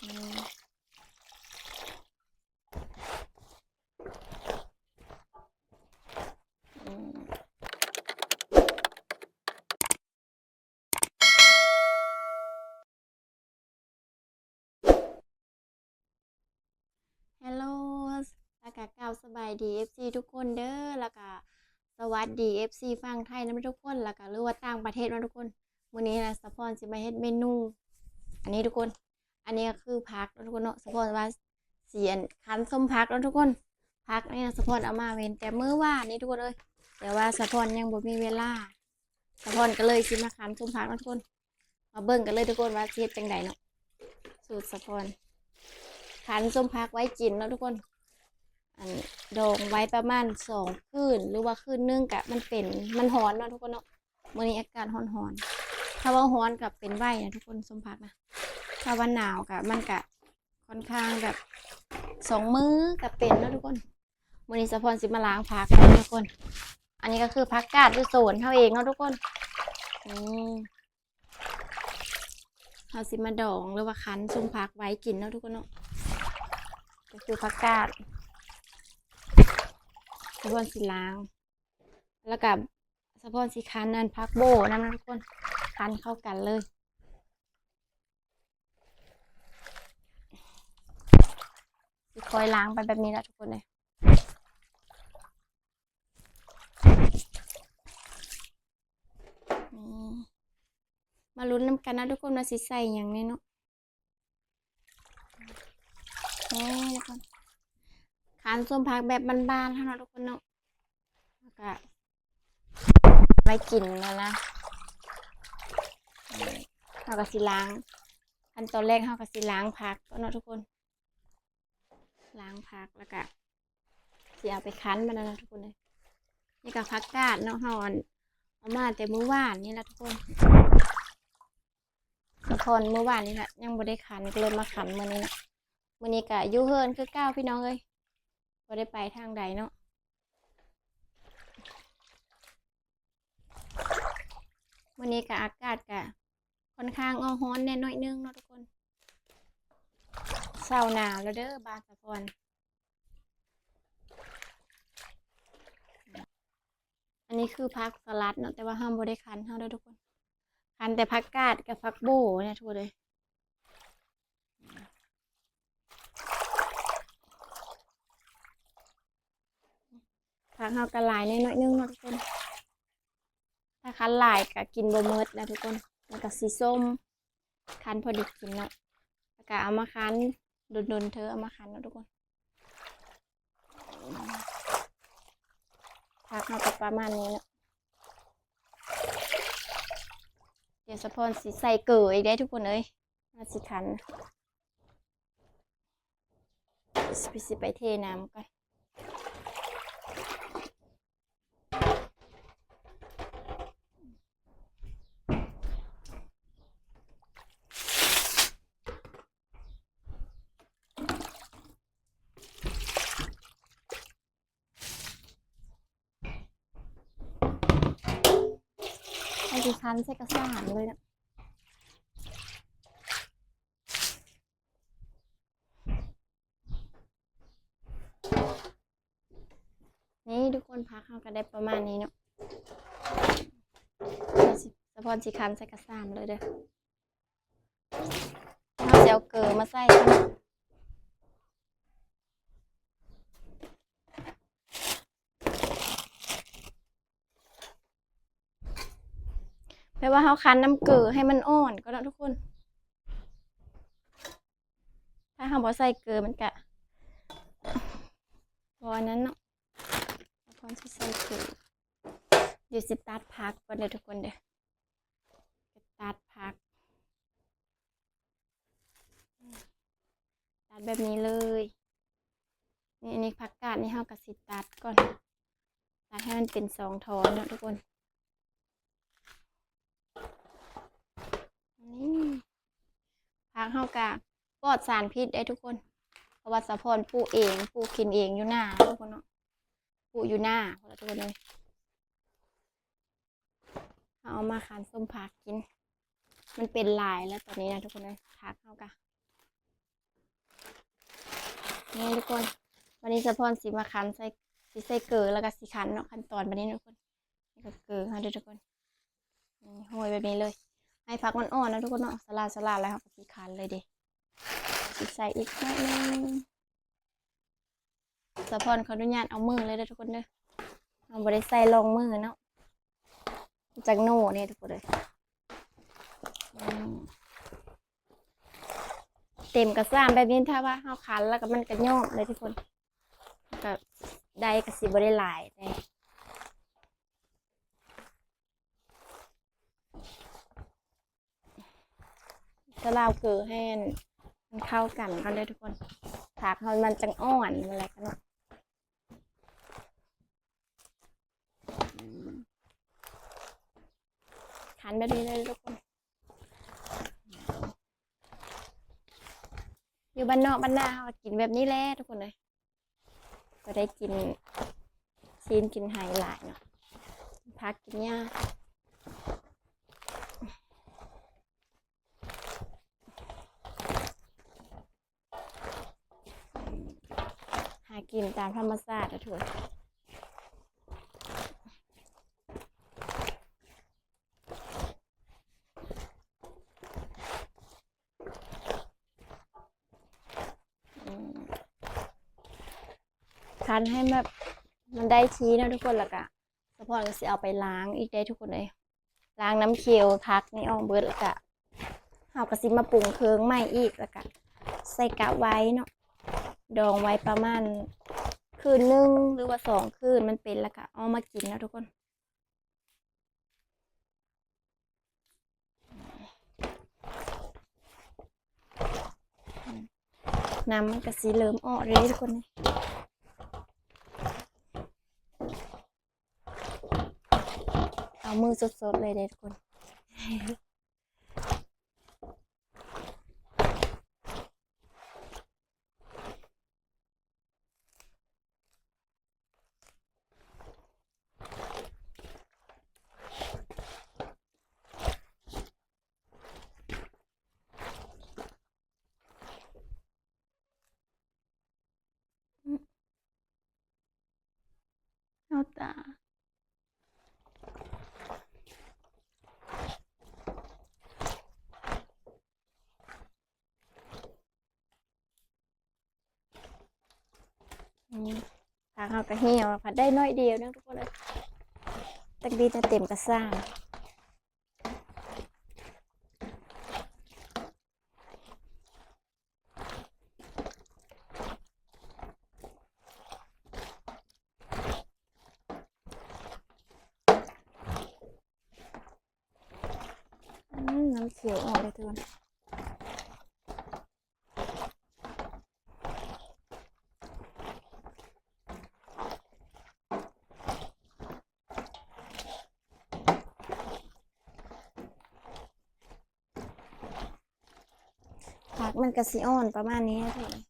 ฮัลโหลแล้วก็กล่าวสบายดี FC ทุกคนเด้อ แล้วก็สวัสดี FC ฟังไทยนะทุกคน แล้วก็หรือว่าต่างประเทศนะทุกคนมื้อนี้นะสะพรสิมาเฮ็ดเมนู อันนี้ทุกคน อันนี้ก็คือผักทุกคนเนาะสะพรว่าเสียนคันส้มผักนะทุกคนผักนี่นะสะพรเอามาเว้นแต่เมื้อว่านนี่ทุกคนเอ้ยแต่ว่าสะพรยังบ่มีเวลาสะพรก็เลยสิมาคันส้มผักนะทุกคน มาเบิ่งกันเลยทุกคนว่าเฮ็ดจังไดเนาะสูตรสะพรคั้นส้มผักไว้กินเนาะทุกคนอันดองไว้ประมาณสองคืนหรือว่าคืนนึงกะมันเป็นมันร้อนเนาะทุกคนเนาะมื้อนี้อากาศร้อนถ้าว่าร้อนกับเป็นไว้นะทุกคนส้มผักนะ ถ้าวันหนาวกะมันกะค่อนข้างแบบสองมื้อกับเป็นเนะทุกคนมือนี้สะพรสิมาล้างผักนะทุกคน อันนี้ก็คือผักกาดด้วยโซนเท่าเองเนาะทุกคนอืมเราสิมาดองหรือว่าคั้นซุ่มผักไว้กินเนาะทุกคนเนาะก็คือผักกาดสะพรสิล้าง แล้วกับสะพรสิคั้นนั่นผักโบนั่นนะทุกคนคั้นเข้ากันเลย คอยล้างไปแบบนี้แหละทุกคนเลยนี่มาลุ้นน้ำกันนะทุกคนว่าสิใส่อย่างนี้เนาะนี่ทุกคนขานส้มผักแบบบานๆเท่านั้นทุกคนเนาะแล้วก็ไว้กินแล้วนะเราก็สิล้างขั้นตอนแรกเราก็สิล้างผักก็เนาะทุกคน ล้างผักแล้วก็สิเอาไปคั้นมันนะทุกคนเลยนี่ก็ผักกาดเนาะเฮอนเอามาแต่เมื้อวานนี่แหละทุกคนทุกคนมื้อวานนี่แหละยังบ่ได้คั้นก็เลยมาคั้นมื้อนี้นะมื้อนี้ก็อยู่เฮิรนคือเก้าพี่น้องเอ้ยบ่ได้ไปทางใดเนาะมื้อนี้ก็อากาศก็ค่อนข้างอ้อร้อนแน่น้อยนึงเนาะทุกคน เศร้าหนาวแล้วเด้อบาสะพอนอันนี้คือพักสลัดเนาะแต่ว่าห้ามบริคันห้ามด้วยทุกคน คันแต่พักกาดกับพักโบเนี่ยทุกคนเลยพักเฮากระลายน้อยนึงเนาะทุกคน ถ้าคันหลายก็กินบ่เมิดนะทุกคนมันก็สีส้ม คันพอดีกินเนาะ กะเอามาคั้นโดนๆเธอเอามาคั้นนะทุกคนพักมาไปประมาณนี้เนาะเดี๋ยวสะพอนสีใส่เกลืออีกได้ทุกคนเอ้ยมาสิคันสิสิไปเทน้ำก่อน ให้สิคั้นใส่กระสานเลยนะนี่ทุกคนพักเขาก็ได้ประมาณนี้เนาะสะพอนสิคั้นใส่กระสานเลยเด้อเขาจะเอาเกลือมาใส่ แปลว่าเขาคั้นน้ำเกลือให้มันอ่อนก็ได้ทุกคน ถ้าเขาบอใส่เกลือมันกะพอนั้นเนาะแล้วพอจะใส่เกลือเดี๋ยวสิตัดพักก่อนเดี๋ยวทุกคนเดี๋ยวตัดพัก ตัดแบบนี้เลยนี่อันนี้ผักกาดนี่เขากระสิตัดก่อนตัดให้มันเป็นสองทอนเนาะทุกคน นี่พักเฮากะปลอดสารพิษได้ทุกคนเพราะว่าสะพรปลูกเองปลูกกินเองอยู่หน้าทุกคนเนาะปลูกอยู่หน้าพอละทุกคนเลยเอามาคันส้มผักกิน มันเป็นลายแล้วตอนนี้นะทุกคนเลยพักเฮากะนี่ทุกคน วันนี้สะพอนสีมาคันใส่สีใส่เกลือแล้วก็สีคันเนาะขั้นตอนวันนี้ทุกคนนี่ก็เกลือค่ะเด้อทุกคนนี่โห้อยแบบนี้เลย ให้พักมันอ่อนนะทุกคนเนาะสลาดสลาดแล้วค่ะสีคันเลยเดิสีใส่อีกหนิดนึงสะพอนเขาอนุญาตเอามือเลยเด้อทุกคนเด้อเอาบริใส่ลงมือเนาะจากโน่เนี่ยทุกคนเลยเต็มกระซ้ำแบบนี้ถ้าว่าเฮาคันแล้วก็มันกระโยมเลยทุกคนก็ได้กระสิบได้หลายแต่จะลาเกลือให้มันเข้ากันกันเลยทุกคนผักเขามันจังอ่อนอะไรกันเนาะขันแบบนี้เลยทุกคน อยู่บ้านนอกบ้านนาเขาก็กินแบบนี้แหละทุกคนเลยก็ได้กินซีนกินไฮหลายเนาะพักกินหญ้า กินตามธรรมชาตินะทุกคนคันให้แบบมันได้ชี้นะทุกคนละกะสปอนก็สิเอาไปล้างอีกได้ทุกคนเลยล้างน้ำเคียวพักนี่ออกเบิดล้วกะเอากระสิมาปรุงเคืองใหม่อีกล้วกะใส่กะไว้เนาะ ดองไว้ประมาณคืนหนึงหรือว่าสองคืนมันเป็นแล้วกะเอามากินนะทุกคนน้ำมันก็สีเริ่มออกเลยทุกคนเอามือสดๆเลยเด็ดคน เอาตาอืมทางเขาก็เหี่ยวผัดได้น้อยเดียวนะทุกคนเลยตักดีจะเต็มกระซ่างอืมน้ำ เขียวออกเลยทุกคนผักมันกระสีอ่อนประมาณนี้นะทุกคน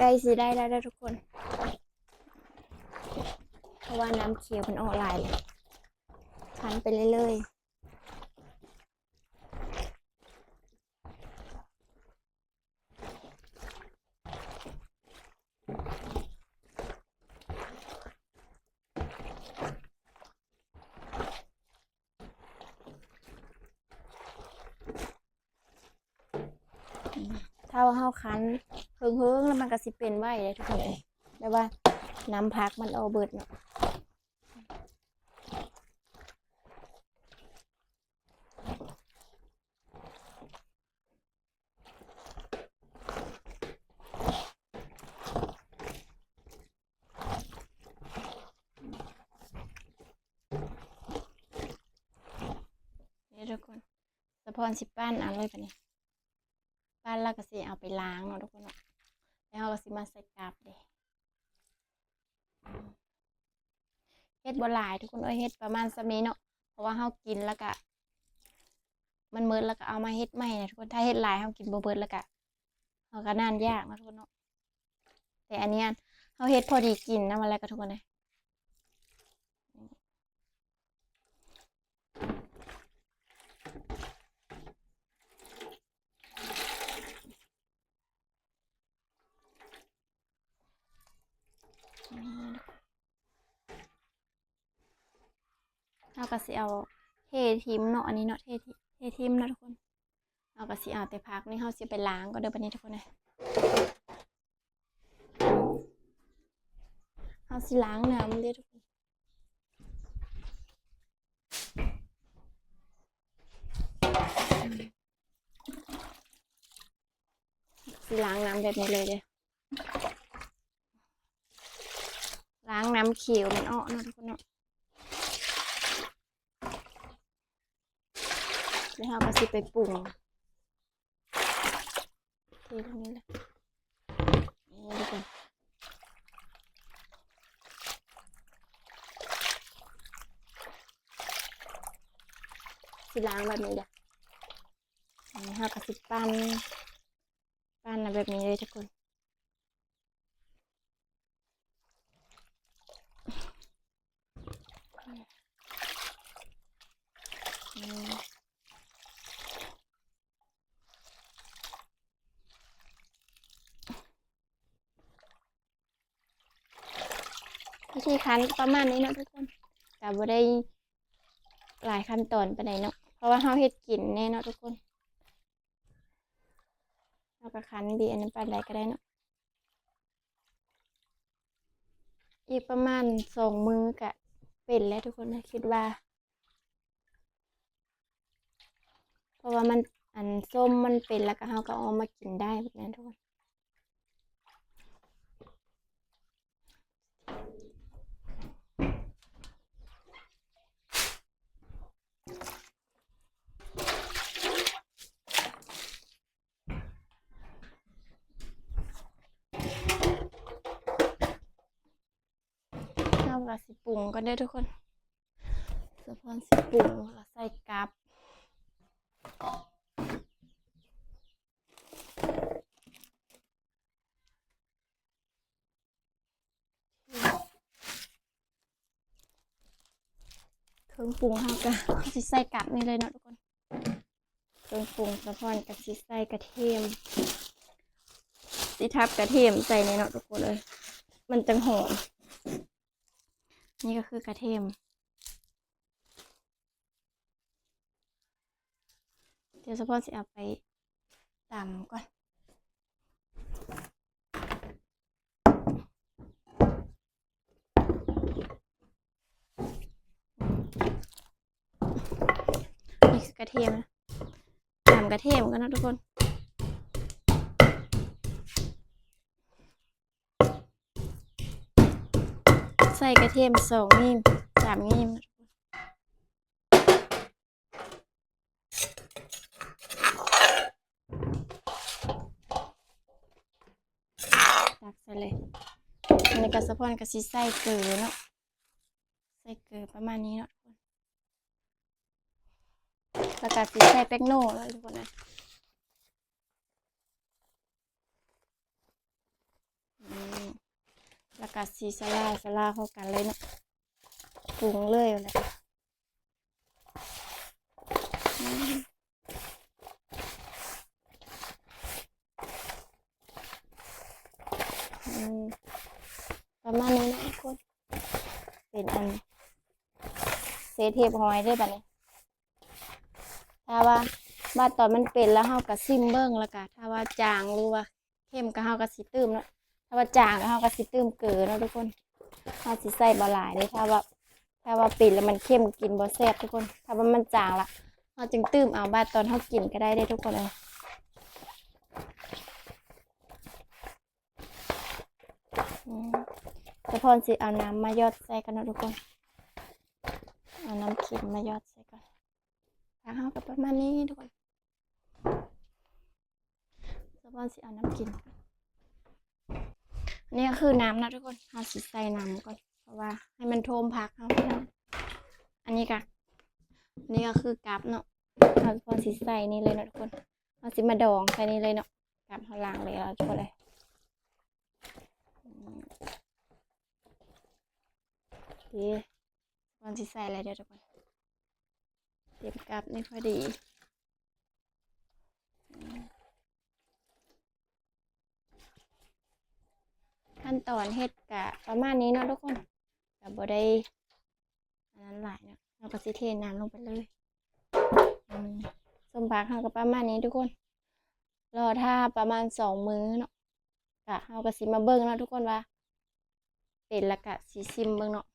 ใกล้สิได้แล้วนะทุกคน เพราะว่าน้ำเขียวมันออกลายเลยคันไปเรื่อยๆถ้าว่าเฮาคัน เฮิงเฮิงๆแล้วมันก็สิเป็นไว้เลยทุกคนเลยแบบว่าน้ำพักมันเอาเบิดเนาะนี่ทุกคนสะพอนสิปั้นเอันเลยปะนี่ปั้นแล้วก็สิเอาไปล้างเนาะทุกคนเนาะแล้ว เราก็สิมาใส่กาบเด้เฮ็ดบ่หลายทุกคนเอ้ยเฮ็ดประมาณสำนี้เนาะเพราะว่าเฮากินแล้วก็มันเมิดแล้วก็เอามาเฮ็ดใหม่นะทุกคนถ้าเฮ็ดหลายเฮากินบ่เบิดแล้วก็เฮาก็นานยากนะทุกคนเนาะแต่อันเนี้ยเฮาเฮ็ดพอดีกินนะมันแล้วก็ทุกคนเลย เฮาก็สิเอาเททิมเนาะอันนี้เนาะเททิเททิมเนาะทุกคนเฮาก็สิเอาแต่ผักนี่เฮาสิไปล้างก็เด้อบัดนี้ทุกคนเลยเอาสิล้างน้ำเด้อทุกคนสิล้างน้ำแบบนี้เลยเด้อล้างน้ำเขียวมันออนะทุกคนเนาะ แล้วเราก็สิไปปรุงเทตรงนี้เลยนี่ทุกคนสิล้างแบบนี้เด้ออันนี้ห้ากระสิปั้นปั้นนะแบบนี้เลยทุกคนอื วิธีคั้นประมาณนี้เนาะทุกคนแต่บ่ได้หลายขั้นตอนไปไหนเนาะเพราะว่าเฮาเฮ็ดกินแน่เนาะทุกคนเราก็คั้นบีอันนั้นปานใดก็ได้เนาะอีกประมาณสองมือกะเป็นแล้วทุกคนนะคิดว่า เพราะว่ามันอันส้มมันเป็นแล้วก็เฮาก็เอามากินได้แบบนั้นทุกคน กับสิปรุงก็ได้อทุกคนสะพอนสิปรุงแล้วก็ใส่กับเครื่องปรุงเฮาก็สิใส่กับนี่เลยเนาะทุกคนเครื่องปรุงสะพอนกับสิใส่กระเทียมสิทับกระเทียมใส่ในเนาะทุกคนเลย มันจังหอม นี่ก็คือกระเทียมเดี๋ยวสปอนสิเอาไปตำก่อนนี่คือกระเทียมนะตำกระเทียมกันนะทุกคน ใส่กระเทียมสองนิ้มสามนิ้มตักใส่เลยอันนี้ก็สะพอนก็สิใส่เกลือเนาะใส่เกลือประมาณนี้เนาะทุกคนแล้วก็สิใส่แป้งโน่เลยทุกคนนะอืม แล้วก็ซีสลาสลาเข้ากันเลยเนาะปรุงเลยเลยอืมอืมประมาณนี้นะทุกคน เป็นอันเซเทปหอยด้วยแบบนี้ถ้าว่าบ้านตอนมันเป็นแล้วเฮาก็ซิมเบิ้งแล้วก็ถ้าว่าจางหรือว่าเข้มก็เฮาก็สิตื้มเนาะ ถ้าว่าจางก็เฮาก็สิตื้มเกลือนะทุกคนเฮาสิใส่บ่หลายเด้ถ้าว่าถ้าว่าปิดแล้วมันเข้มกินบ่แซ่บทุกคน ถ้าว่ามันจางละเฮาจึงตื้มเอาบ้าตอนเฮากินก็ได้เด้ทุกคนเลยอืมแต่พรสิเอาน้ำมายอดใส่กันนะทุกคน เอาน้ำเค็มายอดใส่กันถ้าเฮาก็ประมาณนี้ทุกคนสปอนสิเอาน้ำกิน นนี้คือน้ำนะทุกคนเราสิใส่น้ำก่อนเพราะว่าให้มันโทมพักเอาพี่น้องอันนี้ก็อันนี้ก็คือกับเนาะเราพอสิใส่นี่เลยนะทุกคนเราสิมาดองใส่นี่เลยเนาะกับข้างล่างเลยเราช่วยเลยอืมโอเคพอสิใส่อะไรเดี๋ยวทุกคนเต็มกับนี่พอดี ขั้นตอนเฮ็ดกะประมาณนี้เนาะทุกคนกับ่ได้อันนั้นหลายเนาะเราก็สิเทน้ำลงไปเลยอืมส้มผักเฮาก็ประมาณนี้ทุกคน รอถ้าประมาณสองมื้อเนาะกะเฮาก็สิมาเบิ่งเนาะทุกคนว่าเป็นละกะสิซิมเบิ่งเนาะ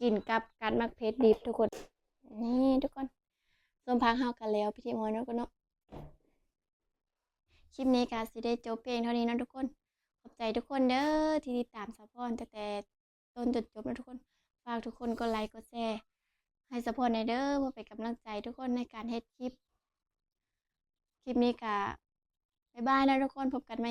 กินกับการมักเพชรดิบทุกคน นี่ทุกคนส้มผักเฮากันแล้วพิธีมอยเนาะกคนเนาะคลิปนี้ก็สิได้จบเพียงเท่านี้เนาะทุกคน ขอบใจทุกคนเด้อที่ติดตามสปอนตั้งแต่ต้นจนจบนะทุกคน ฝากทุกคนกดไลค์กดแชร์ให้สปอนในเด้อเพื่อเป็นกำลังใจทุกคนในการเฮ็ดคลิป คลิปนี้ก็บ๊ายบายนะทุกคนพบกันใหม่